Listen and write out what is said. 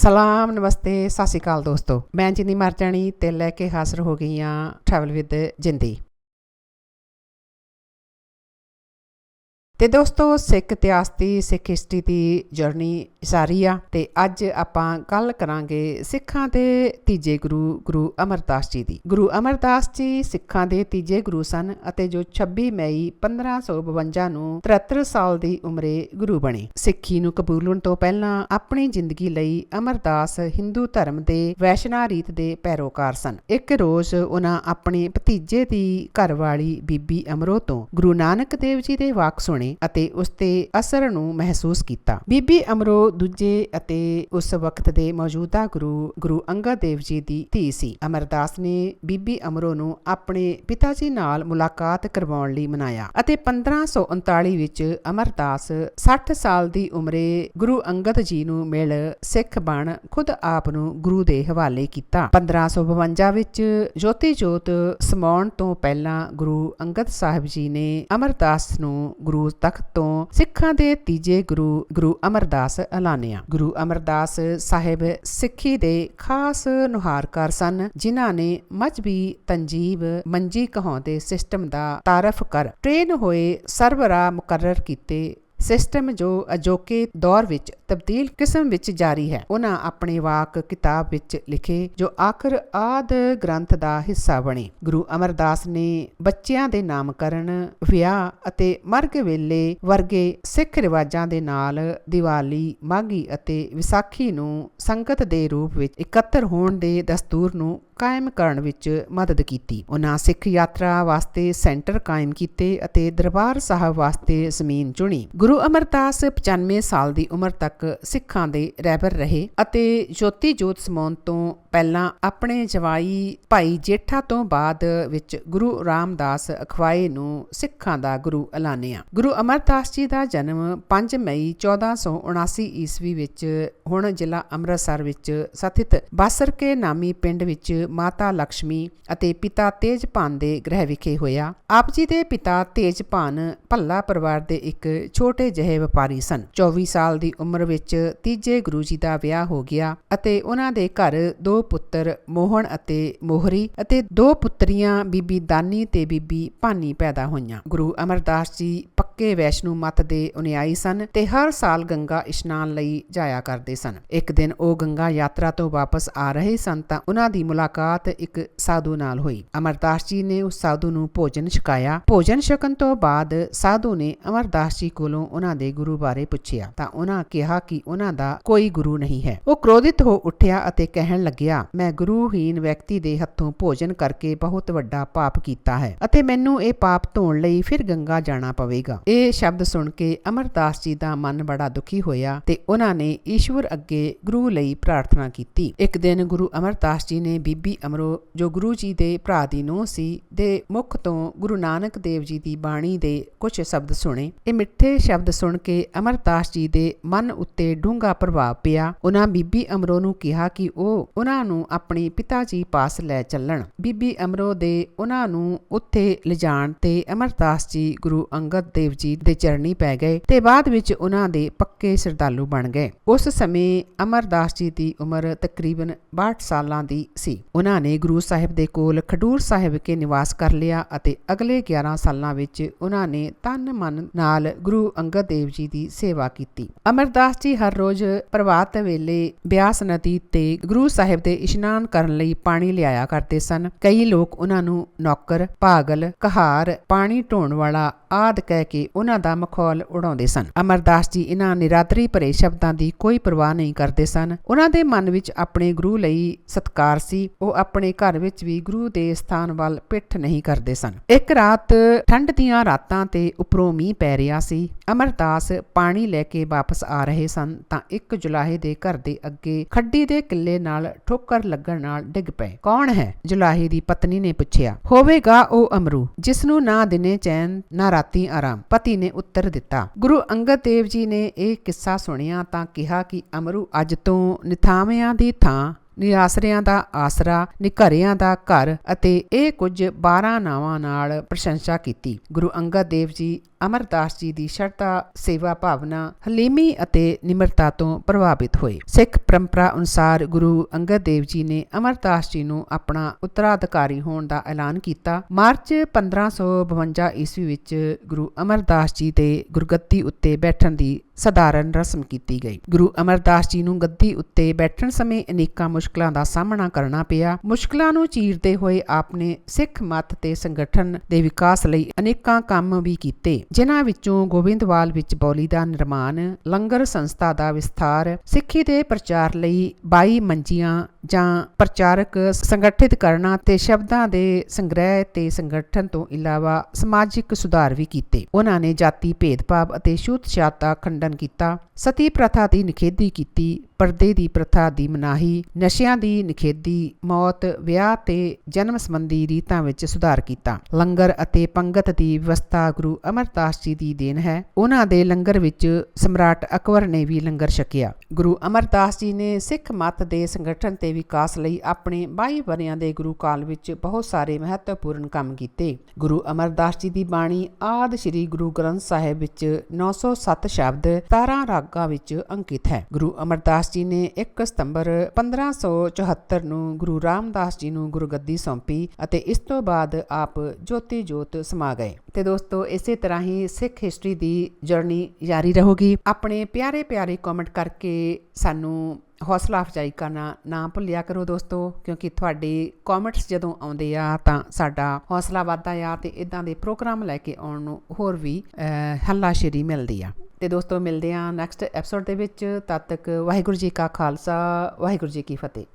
ਸਲਾਮ, ਨਮਸਤੇ, ਸਤਿ ਸ਼੍ਰੀ ਅਕਾਲ ਦੋਸਤੋ। ਮੈਂ ਜਿੰਨੀ ਮਰਜਾਣੀ ਤੇ ਲੈ ਕੇ ਹਾਜ਼ਰ ਹੋ ਗਈ ਆ ਟਰੈਵਲ ਵਿਦ ਜਿੰਦੀ ਤੇ ਦੋਸਤੋ, ਸਿੱਖ ਇਤਿਹਾਸ ਦੀ, ਸਿੱਖ ਹਿਸਟਰੀ ਦੀ ਜਰਨੀ ਸਾਰੀ ਆ ਤੇ ਅੱਜ ਆਪਾਂ ਗੱਲ ਕਰਾਂਗੇ ਸਿੱਖਾਂ ਦੇ ਤੀਜੇ ਗੁਰੂ ਗੁਰੂ ਅਮਰਦਾਸ ਜੀ ਦੀ। ਗੁਰੂ ਅਮਰਦਾਸ ਜੀ ਸਿੱਖਾਂ ਦੇ ਤੀਜੇ ਗੁਰੂ ਸਨ ਅਤੇ ਜੋ 26 ਮਈ 1552 ਨੂੰ 73 ਸਾਲ ਦੀ ਉਮਰੇ ਗੁਰੂ ਬਣੇ। ਸਿੱਖੀ ਨੂੰ ਕਬੂਲਣ ਤੋਂ ਪਹਿਲਾਂ ਆਪਣੀ ਜ਼ਿੰਦਗੀ ਲਈ ਅਮਰਦਾਸ ਹਿੰਦੂ ਧਰਮ ਦੇ ਵੈਸ਼ਨਾ ਰੀਤ ਦੇ ਪੈਰੋਕਾਰ ਸਨ। ਇੱਕ ਰੋਜ਼ ਉਹਨਾਂ ਆਪਣੇ ਭਤੀਜੇ ਦੀ ਘਰਵਾਲੀ ਬੀਬੀ ਅਮਰੋ ਤੋਂ ਗੁਰੂ ਨਾਨਕ ਦੇਵ ਜੀ ਦੇ ਵਾਕ ਸੁਣੇ ਅਤੇ ਉਸ ਤੇ ਅਸਰ ਨੂੰ ਮਹਿਸੂਸ ਕੀਤਾ। ਬੀਬੀ ਅਮਰੋ ਦੂਜੇ ਅਤੇ ਉਸ ਵਕਤ ਦੇ ਮੌਜੂਦਾ ਗੁਰੂ ਗੁਰੂ ਅੰਗਦ ਦੇਵ ਜੀ ਦੀ ਧੀ ਸੀ। ਅਮਰਦਾਸ ਨੇ ਬੀਬੀ ਅਮਰੋ ਨੂੰ ਆਪਣੇ ਪਿਤਾ ਜੀ ਨਾਲ ਮੁਲਾਕਾਤ ਕਰਵਾਉਣ ਲਈ ਮਨਾਇਆ ਅਤੇ 1539 ਵਿੱਚ ਅਮਰਦਾਸ 60 ਸਾਲ ਦੀ ਉਮਰੇ ਗੁਰੂ ਅੰਗਦ ਜੀ ਨੂੰ ਮਿਲ ਸਿੱਖ ਬਣ ਖੁਦ ਆਪ ਨੂੰ ਗੁਰੂ ਦੇ ਹਵਾਲੇ ਕੀਤਾ। 1552 ਵਿੱਚ ਜੋਤੀ ਜੋਤ ਸਮਾਉਣ ਤੋਂ ਪਹਿਲਾਂ ਗੁਰੂ ਅੰਗਦ ਸਾਹਿਬ ਜੀ ਨੇ ਅਮਰਦਾਸ ਨੂੰ ਗੁਰੂ ਤਖਤ ਤੋਂ ਸਿੱਖਾਂ ਦੇ ਤੀਜੇ ਗੁਰੂ ਗੁਰੂ ਅਮਰਦਾਸ ਐਲਾਨਿਆ। ਗੁਰੂ ਅਮਰਦਾਸ ਸਾਹਿਬ ਸਿੱਖੀ ਦੇ ਖਾਸ ਨੁਹਾਰਕਾਰ ਸਨ, ਜਿਨ੍ਹਾਂ ਨੇ ਮਜਬੀ ਤੰਜੀਬ ਮੰਜੀ ਕਹਾਉਂਦੇ ਸਿਸਟਮ ਦਾ ਤਾਰਫ ਕਰ ਟ੍ਰੇਨ ਹੋਏ ਸਰਬਰਾ ਮੁਕਰਰ ਕੀਤੇ ਸਿਸਟਮ ਜੋ ਅਜੋਕੇ ਦੌਰ ਵਿੱਚ ਤਬਦੀਲ ਕਿਸਮ ਵਿੱਚ ਜਾਰੀ ਹੈ। ਉਹਨਾਂ ਆਪਣੇ ਵਾਕ, ਕਿਤਾਬ ਵਿੱਚ ਲਿਖੇ ਜੋ ਆਖਰ ਆਦ ਗ੍ਰੰਥ ਦਾ ਹਿੱਸਾ ਬਣੇ। ਗੁਰੂ ਅਮਰਦਾਸ ਨੇ ਬੱਚਿਆਂ ਦੇ ਨਾਮਕਰਨ, ਵਿਆਹ ਅਤੇ ਮਰਗ ਵੇਲੇ ਵਰਗੇ ਸਿੱਖ ਰਿਵਾਜਾਂ ਦੇ ਨਾਲ ਦੀਵਾਲੀ, ਮਾਘੀ ਅਤੇ ਵਿਸਾਖੀ ਨੂੰ ਸੰਗਤ ਦੇ ਰੂਪ ਵਿੱਚ ਇਕੱਤਰ ਹੋਣ ਦੇ ਦਸਤੂਰ ਨੂੰ ਕਾਇਮ ਕਰਨ ਵਿੱਚ ਮਦਦ ਕੀਤੀ। ਉਹਨਾਂ ਸਿੱਖ ਯਾਤਰਾ ਵਾਸਤੇ ਸੈਂਟਰ ਕਾਇਮ ਕੀਤੇ ਅਤੇ ਦਰਬਾਰ ਸਾਹਿਬ ਵਾਸਤੇ ਜ਼ਮੀਨ ਚੁਣੀ। ਗੁਰੂ ਅਮਰਦਾਸ 95 ਸਾਲ ਦੀ ਉਮਰ ਤੱਕ ਸਿੱਖਾਂ ਦੇ ਰਹਿਬਰ ਰਹੇ ਅਤੇ ਜੋਤੀ ਜੋਤ ਸਮਾਉਣ ਤੋਂ ਪਹਿਲਾਂ ਆਪਣੇ ਜਵਾਈ ਭਾਈ ਜੇਠਾ ਤੋਂ ਬਾਅਦ ਵਿੱਚ ਗੁਰੂ ਰਾਮਦਾਸ ਅਖਵਾਏ ਨੂੰ ਸਿੱਖਾਂ ਦਾ ਗੁਰੂ ਐਲਾਨਿਆ। ਗੁਰੂ ਅਮਰਦਾਸ ਜੀ ਦਾ ਜਨਮ 5 ਮਈ 1479 ਈਸਵੀ ਵਿੱਚ ਹੁਣ ਜ਼ਿਲ੍ਹਾ ਅੰਮ੍ਰਿਤਸਰ ਵਿੱਚ ਸਥਿਤ ਬਾਸਰਕੇ ਨਾਮੀ ਪਿੰਡ ਵਿੱਚ ਮਾਤਾ ਲక్ష్ਮੀ ਅਤੇ ਪਿਤਾ ਤੇਜਪਾਨ ਦੇ ਗ੍ਰਹਿ ਵਿਖੇ ਹੋਇਆ। ਆਪ ਜੀ ਦੇ ਪਿਤਾ ਤੇਜਪਾਨ ਭੱਲਾ ਪਰਿਵਾਰ ਦੇ ਇੱਕ ਛੋਟੇ ਜਿਹੇ ਵਪਾਰੀ ਸਨ। 24 ਸਾਲ ਦੀ ਉਮਰ ਵਿੱਚ ਤੀਜੇ ਗੁਰੂ ਜੀ ਦਾ ਵਿਆਹ ਹੋ ਗਿਆ ਅਤੇ ਉਹਨਾਂ ਦੇ ਘਰ ਦੋ ਪੁੱਤਰ ਮੋਹਨ ਅਤੇ ਮੋਹਰੀ ਅਤੇ ਦੋ ਪੁੱਤਰੀਆਂ ਬੀਬੀ ਦਾਨੀ ਤੇ ਬੀਬੀ ਭਾਨੀ ਪੈਦਾ ਹੋਈਆਂ। ਗੁਰੂ ਅਮਰਦਾਸ ਜੀ ਪੱਕੇ ਵੈਸ਼ਨੂ ਮਤ ਦੇ ਅਨੁਯਾਈ ਸਨ ਤੇ ਹਰ ਸਾਲ ਗੰਗਾ ਇਸ਼ਨਾਨ ਲਈ ਜਾਇਆ ਕਰਦੇ ਸਨ। ਇੱਕ ਦਿਨ ਉਹ ਗੰਗਾ ਯਾਤਰਾ ਤੋਂ ਵਾਪਸ ਆ ਰਹੇ ਸਨ ਤਾਂ ਉਹਨਾਂ ਦੀ ਮੁਲਾਕਾਤ ਇੱਕ ਸਾਧੂ ਨਾਲ ਹੋਈ। ਅਮਰਦਾਸ ਜੀ ਨੇ ਉਸ ਸਾਧੂ ਨੂੰ ਭੋਜਨ ਛਕਾਇਆ। ਭੋਜਨ ਛਕਣ ਤੋਂ ਬਾਅਦ ਸਾਧੂ ਨੇ ਅਮਰਦਾਸ ਜੀ ਕੋਲੋਂ ਉਹਨਾਂ ਦੇ ਗੁਰੂ ਬਾਰੇ ਪੁੱਛਿਆ ਤਾਂ ਉਹਨਾਂ ਕਿਹਾ ਕਿ ਉਹਨਾਂ ਦਾ ਕੋਈ ਗੁਰੂ ਨਹੀਂ ਹੈ। ਉਹ ਕ੍ਰੋਧਿਤ ਹੋ ਉੱਠਿਆ ਅਤੇ ਕਹਿਣ ਲੱਗਿਆ, ਮੈਂ ਗੁਰੂਹੀਨ ਵਿਅਕਤੀ ਦੇ ਹੱਥੋਂ ਭੋਜਨ ਕਰਕੇ ਬਹੁਤ ਵੱਡਾ ਪਾਪ ਕੀਤਾ ਹੈ ਅਤੇ ਮੈਨੂੰ ਇਹ ਪਾਪ ਧੋਣ ਲਈ ਫਿਰ ਗੰਗਾ ਜਾਣਾ ਪਵੇਗਾ। ਇਹ ਸ਼ਬਦ ਸੁਣ ਕੇ ਅਮਰਦਾਸ ਜੀ ਦਾ ਮਨ ਬੜਾ ਦੁਖੀ ਹੋਇਆ ਤੇ ਉਹਨਾਂ ਨੇ ਈਸ਼ਵਰ ਅੱਗੇ ਗੁਰੂ ਲਈ ਪ੍ਰਾਰਥਨਾ ਕੀਤੀ। ਇੱਕ ਦਿਨ ਗੁਰੂ ਅਮਰਦਾਸ ਜੀ ਨੇ ਬੀਬੀ ਅਮਰੋ, ਜੋ ਗੁਰੂ ਜੀ ਦੇ ਭਰਾ ਦੀ ਨੂੰਹ ਸੀ, ਦੇ ਮੁਖ ਤੋਂ ਗੁਰੂ ਨਾਨਕ ਦੇਵ ਜੀ ਦੀ ਬਾਣੀ ਦੇ ਕੁਝ ਸ਼ਬਦ ਸੁਣੇ। ਇਹ ਮਿੱਠੇ ਸ਼ਬਦ ਸੁਣ ਕੇ ਅਮਰਦਾਸ ਜੀ ਦੇ ਮਨ ਉੱਤੇ ਡੂੰਘਾ ਪ੍ਰਭਾਵ ਪਿਆ। ਉਹਨਾਂ ਬੀਬੀ ਅਮਰੋ ਨੂੰ ਕਿਹਾ ਕਿ ਉਹ ਉਹਨਾਂ ਨੂੰ ਆਪਣੇ ਪਿਤਾ ਜੀ ਪਾਸ ਲੈ ਚੱਲਣ। ਬੀਬੀ ਅਮਰੋ ਦੇ ਉਹਨਾਂ ਨੂੰ ਉੱਥੇ ਲਿਜਾਣ ਤੇ ਅਮਰਦਾਸ ਜੀ ਗੁਰੂ ਅੰਗਦ ਦੇਵ ਜੀ ਦੇ ਚਰਨੀ ਪੈ ਗਏ ਤੇ ਬਾਅਦ ਵਿੱਚ ਉਹਨਾਂ ਦੇ ਪੱਕੇ ਸ਼ਰਧਾਲੂ ਬਣ ਗਏ। ਉਸ ਸਮੇਂ ਅਮਰਦਾਸ ਜੀ ਦੀ ਉਮਰ ਤਕਰੀਬਨ 62 ਸਾਲਾਂ ਦੀ ਸੀ। ਉਹਨਾਂ ਨੇ ਗੁਰੂ ਸਾਹਿਬ ਦੇ ਕੋਲ ਖਡੂਰ ਸਾਹਿਬ ਕੇ ਨਿਵਾਸ ਕਰ ਲਿਆ ਅਤੇ ਅਗਲੇ 11 ਸਾਲਾਂ ਵਿੱਚ ਉਹਨਾਂ ਨੇ ਤਨ ਮਨ ਨਾਲ ਗੁਰੂ ਅੰਗਦ ਦੇਵ ਜੀ ਦੀ ਸੇਵਾ ਕੀਤੀ। ਅਮਰਦਾਸ ਜੀ ਹਰ ਰੋਜ਼ ਪ੍ਰਭਾਤ ਵੇਲੇ ਬਿਆਸ ਨਦੀ ਤੇ ਗੁਰੂ ਸਾਹਿਬ ਦੇ ਇਸ਼ਨਾਨ ਕਰਨ ਲਈ ਪਾਣੀ ਲਿਆਇਆ ਕਰਦੇ ਸਨ। ਕਈ ਲੋਕ ਉਹਨਾਂ ਨੂੰ ਨੌਕਰ, ਪਾਗਲ, ਕਹਾਰ, ਪਾਣੀ ਢੋਣ ਵਾਲਾ ਆਦ ਕਹਿ ਕੇ ਉਹਨਾਂ ਦਾ ਮਖੌਲ ਉਡਾਉਂਦੇ ਸਨ। ਅਮਰਦਾਸ ਜੀ ਇਹਨਾਂ ਨਿਰਾਤਰੀ ਭਰੇ ਸ਼ਬਦਾਂ ਦੀ ਕੋਈ ਪਰਵਾਹ ਨਹੀਂ ਕਰਦੇ ਸਨ। ਉਹਨਾਂ ਦੇ ਮਨ ਵਿੱਚ ਆਪਣੇ ਗੁਰੂ ਲਈ ਸਤਕਾਰ ਸੀ। ਉਹ ਆਪਣੇ ਘਰ ਵਿੱਚ ਵੀ ਗੁਰੂ ਦੇ ਸਥਾਨ ਵੱਲ ਪਿੱਠ ਨਹੀਂ ਕਰਦੇ ਸਨ। ਇੱਕ ਰਾਤ ਠੰਡ ਦੀਆਂ ਰਾਤਾਂ ਤੇ ਉਪਰੋਂ ਮੀਂਹ ਪੈ ਰਿਹਾ ਸੀ। ਅਮਰਦਾਸ ਪਾਣੀ ਲੈ ਕੇ ਵਾਪਸ ਆ ਰਹੇ ਸਨ ਤਾਂ ਇੱਕ ਜੁਲਾਹੇ ਦੇ ਘਰ ਦੇ ਅੱਗੇ ਖੱਡੀ ਦੇ ਕਿੱਲੇ ਨਾਲ ਠੋਕਰ ਲੱਗਣ ਨਾਲ ਡਿੱਗ ਪਏ। ਕੌਣ ਹੈ? ਜੁਲਾਹੇ ਦੀ ਪਤਨੀ ਨੇ ਪੁੱਛਿਆ। ਹੋਵੇਗਾ ਉਹ ਅਮਰੂ, ਜਿਸ ਨੂੰ ਨਾ ਦਿਨੇ ਚੈਨ, ਨਾ ਰਾਤੀ ਆਰਾਮ। ਪਤੀ ਨੇ ਉੱਤਰ ਦਿੱਤਾ। ਗੁਰੂ ਅੰਗਦ ਦੇਵ ਜੀ ਨੇ ਇਹ ਕਿੱਸਾ ਸੁਣਿਆ ਤਾਂ ਕਿਹਾ ਕਿ ਅਮਰੂ ਅੱਜ ਤੋਂ ਨਿਥਾਵਿਆਂ ਦੀ ਥਾਂ ਨਿਆਸਰਿਆਂ ਦਾ ਆਸਰਾ, ਨਿਘਰਿਆਂ ਦਾ ਘਰ ਅਤੇ ਇਹ ਕੁਝ 12 ਨਾਵਾਂ ਨਾਲ ਪ੍ਰਸ਼ੰਸਾ ਕੀਤੀ। ਗੁਰੂ ਅੰਗਦ ਦੇਵ ਜੀ, ਅਮਰਦਾਸ ਜੀ ਦੀ ਸ਼ਰਧਾ, ਸੇਵਾ ਭਾਵਨਾ, ਹਲੀਮੀ ਅਤੇ ਨਿਮਰਤਾ ਤੋਂ ਪ੍ਰਭਾਵਿਤ ਹੋਏ। ਸਿੱਖ ਪਰੰਪਰਾ ਅਨੁਸਾਰ ਗੁਰੂ ਅੰਗਦ ਦੇਵ ਜੀ ਨੇ ਅਮਰਦਾਸ ਜੀ ਨੂੰ ਆਪਣਾ ਉੱਤਰਾਧਿਕਾਰੀ ਹੋਣ ਦਾ ਐਲਾਨ ਕੀਤਾ। ਮਾਰਚ 1552 ਈਸਵੀ ਵਿੱਚ ਗੁਰੂ ਅਮਰਦਾਸ ਜੀ ਦੇ ਗੁਰਗੱਦੀ ਉੱਤੇ ਬੈਠਣ ਦੀ ਸਧਾਰਨ ਰਸਮ ਕੀਤੀ ਗਈ। ਗੁਰੂ ਅਮਰਦਾਸ ਜੀ ਨੂੰ ਗੱਦੀ ਉੱਤੇ ਬੈਠਣ ਸਮੇਂ ਅਨੇਕਾਂ ਮੁਸ਼ਕਲਾਂ ਦਾ ਸਾਹਮਣਾ ਕਰਨਾ ਪਿਆ। ਮੁਸ਼ਕਲਾਂ ਨੂੰ ਚੀਰਦੇ ਹੋਏ ਆਪਨੇ ਸਿੱਖ ਮਤ ਤੇ ਸੰਗਠਨ ਦੇ ਵਿਕਾਸ ਲਈ ਅਨੇਕਾਂ ਕੰਮ ਵੀ ਕੀਤੇ, ਜਿਨ੍ਹਾਂ ਵਿੱਚੋਂ ਗੋਬਿੰਦਵਾਲ ਵਿੱਚ ਬੌਲੀ ਦਾ ਨਿਰਮਾਣ, ਲੰਗਰ ਸੰਸਥਾ ਦਾ ਵਿਸਥਾਰ, ਸਿੱਖੀ ਦੇ ਪ੍ਰਚਾਰ ਲਈ 22 ਮੰਜੀਆਂ ਜਾਂ ਪ੍ਰਚਾਰਕ ਸੰਗਠਿਤ ਕਰਨਾ ਤੇ ਸ਼ਬਦਾਂ ਦੇ ਸੰਗ੍ਰਹਿ ਤੇ ਸੰਗਠਨ ਤੋਂ ਇਲਾਵਾ ਸਮਾਜਿਕ ਸੁਧਾਰ ਵੀ ਕੀਤੇ। ਉਹਨਾਂ ਨੇ ਜਾਤੀ ਭੇਦਭਾਵ ਅਤੇ ਛੂਤ-ਛਾਤ ਦਾ ਖੰਡਨ ਕੀਤਾ, ਸਤੀ ਪ੍ਰਥਾ ਦੀ ਨਿਖੇਧੀ ਕੀਤੀ, ਪਰਦੇ ਦੀ ਪ੍ਰਥਾ ਦੀ ਮਨਾਹੀ, ਨਸ਼ਿਆਂ ਦੀ ਨਿਖੇਧੀ, ਮੌਤ, ਵਿਆਹ ਤੇ ਜਨਮ ਸੰਬੰਧੀ ਰੀਤਾਂ ਵਿੱਚ ਸੁਧਾਰ ਕੀਤਾ। ਲੰਗਰ ਅਤੇ ਪੰਗਤ ਦੀ ਵਿਵਸਥਾ ਗੁਰੂ ਅਮਰਦਾਸ ਜੀ ਦੀ ਦੇਣ ਹੈ। ਉਹਨਾਂ ਦੇ ਲੰਗਰ ਵਿੱਚ ਸਮਰਾਟ ਅਕਬਰ ਨੇ ਵੀ ਲੰਗਰ ਛਕਿਆ। ਗੁਰੂ ਅਮਰਦਾਸ ਜੀ ਨੇ ਸਿੱਖ ਮਤ ਦੇ ਸੰਗਠਨ ਤੇ ਵਿਕਾਸ ਲਈ ਆਪਣੇ 22 ਵਰਿਆਂ ਦੇ ਗੁਰੂ ਕਾਲ ਵਿੱਚ ਬਹੁਤ ਸਾਰੇ ਮਹੱਤਵਪੂਰਨ ਕੰਮ ਕੀਤੇ। ਗੁਰੂ ਅਮਰਦਾਸ ਜੀ ਦੀ ਬਾਣੀ ਆਦ ਸ੍ਰੀ ਗੁਰੂ ਗ੍ਰੰਥ ਸਾਹਿਬ ਵਿੱਚ 907 ਸ਼ਬਦ 17 ਰਾਗਾਂ ਵਿੱਚ ਅੰਕਿਤ ਹੈ। ਗੁਰੂ ਅਮਰਦਾਸ ਜੀ ਨੇ 1 ਸਤੰਬਰ 1574 ਨੂੰ ਗੁਰੂ ਰਾਮਦਾਸ ਜੀ ਨੂੰ ਗੁਰਗੱਦੀ ਸੌਂਪੀ ਅਤੇ ਇਸ ਤੋਂ ਬਾਅਦ ਆਪ ਜੋਤੀ ਜੋਤ ਸਮਾ ਗਏ। ਤੇ ਦੋਸਤੋ, ਇਸੇ ਤਰ੍ਹਾਂ ਹੀ ਸਿੱਖ ਹਿਸਟਰੀ ਦੀ ਜਰਨੀ ਜਾਰੀ ਰਹੂਗੀ। ਆਪਣੇ ਪਿਆਰੇ ਪਿਆਰੇ ਕਮੈਂਟ ਕਰਕੇ ਸਾਨੂੰ ਹੌਸਲਾ ਅਫਜ਼ਾਈ ਕਰਨਾ ਨਾ ਭੁੱਲਿਆ ਕਰੋ ਦੋਸਤੋ, ਕਿਉਂਕਿ ਤੁਹਾਡੇ ਕਮੈਂਟਸ ਜਦੋਂ ਆਉਂਦੇ ਆ ਤਾਂ ਸਾਡਾ ਹੌਸਲਾ ਵੱਧਦਾ ਆ ਤੇ ਇਦਾਂ ਦੇ ਪ੍ਰੋਗਰਾਮ ਲੈ ਕੇ ਆਉਣ ਨੂੰ ਹੋਰ ਵੀ ਹੱਲਾਸ਼ੇਰੀ ਮਿਲਦੀ ਆ। ਤੇ ਦੋਸਤੋ, ਮਿਲਦੇ ਆ ਨੈਕਸਟ ਐਪੀਸੋਡ ਦੇ ਵਿੱਚ। ਤਦ ਤੱਕ ਵਾਹਿਗੁਰੂ ਜੀ ਕਾ ਖਾਲਸਾ, ਵਾਹਿਗੁਰੂ ਜੀ ਕੀ ਫਤਿਹ।